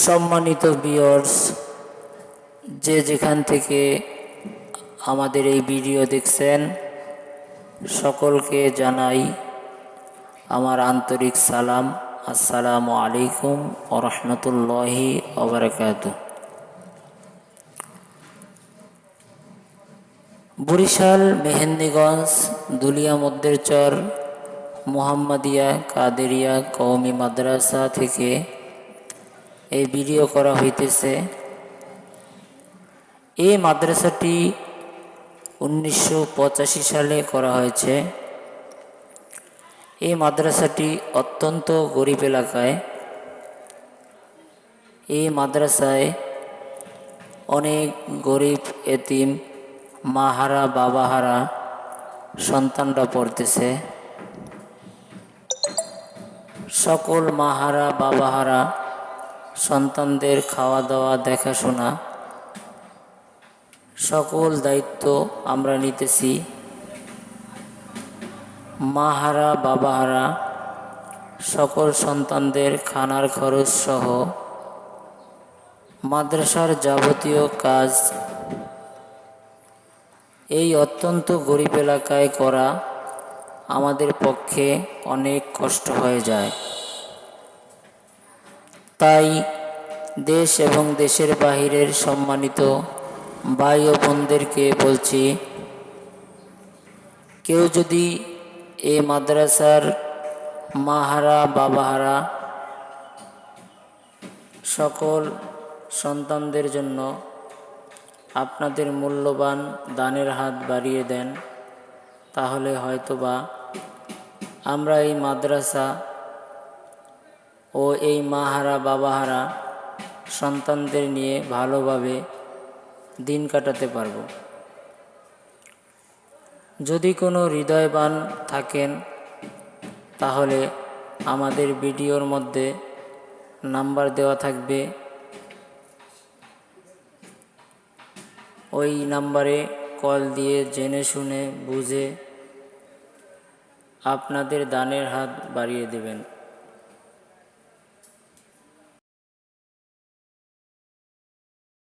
সম্মানিত বিয়র্স যে যেখান থেকে আমাদের এই ভিডিও দেখছেন, সকলকে জানাই আমার আন্তরিক সালাম। আসসালামু আলাইকুম ও রহমতুল্লাহি ওবরাকাত বরিশাল, মেহেন্দিগঞ্জ, দুলিয়া মদ্দের চর মোহাম্মদিয়া, কাদেরিয়া, কওমি মাদ্রাসা থেকে এই ভিডিও করা হইতেছে। এই মাদ্রাসাটি উনিশশো পঁচাশি সালে করা হয়েছে। এই মাদ্রাসাটি অত্যন্ত গরিব এলাকায়। এই মাদ্রাসায় অনেক গরিব, এতিম, মাহারা, বাবাহারা সন্তানরা পড়তেছে। সকল মাহারা, বাবাহারা সন্তানদের খাওয়া দাওয়া দেখাশোনা, সকল দায়িত্ব আমরা নিতেছি। মাহারা, বাবাহারা, সকল সন্তানদের খানার খরচ সহ মাদ্রাসার যাবতীয় কাজ এই অত্যন্ত গরিব এলাকায় করা আমাদের পক্ষে অনেক কষ্ট হয়ে যায়। তাই দেশ এবং দেশের বাহিরের সম্মানিত ভাই ও বোনদেরকে বলছি, কেউ যদি এই মাদ্রাসার মাহারা, বাবাহারা সকল সন্তানদের জন্য আপনাদের মূল্যবান দানের হাত বাড়িয়ে দেন, তাহলে হয়তোবা আমরা এই মাদ্রাসা ও এই মাহারা বাবাহারা সন্তানদের নিয়ে ভালোভাবে দিন কাটাতে পারব। যদি কোনো হৃদয়বান থাকেন, তাহলে আমাদের ভিডিওর মধ্যে নাম্বার দেওয়া থাকবে। ওই নাম্বারে কল দিয়ে জেনে শুনে বুঝে আপনাদের দানের হাত বাড়িয়ে দেবেন।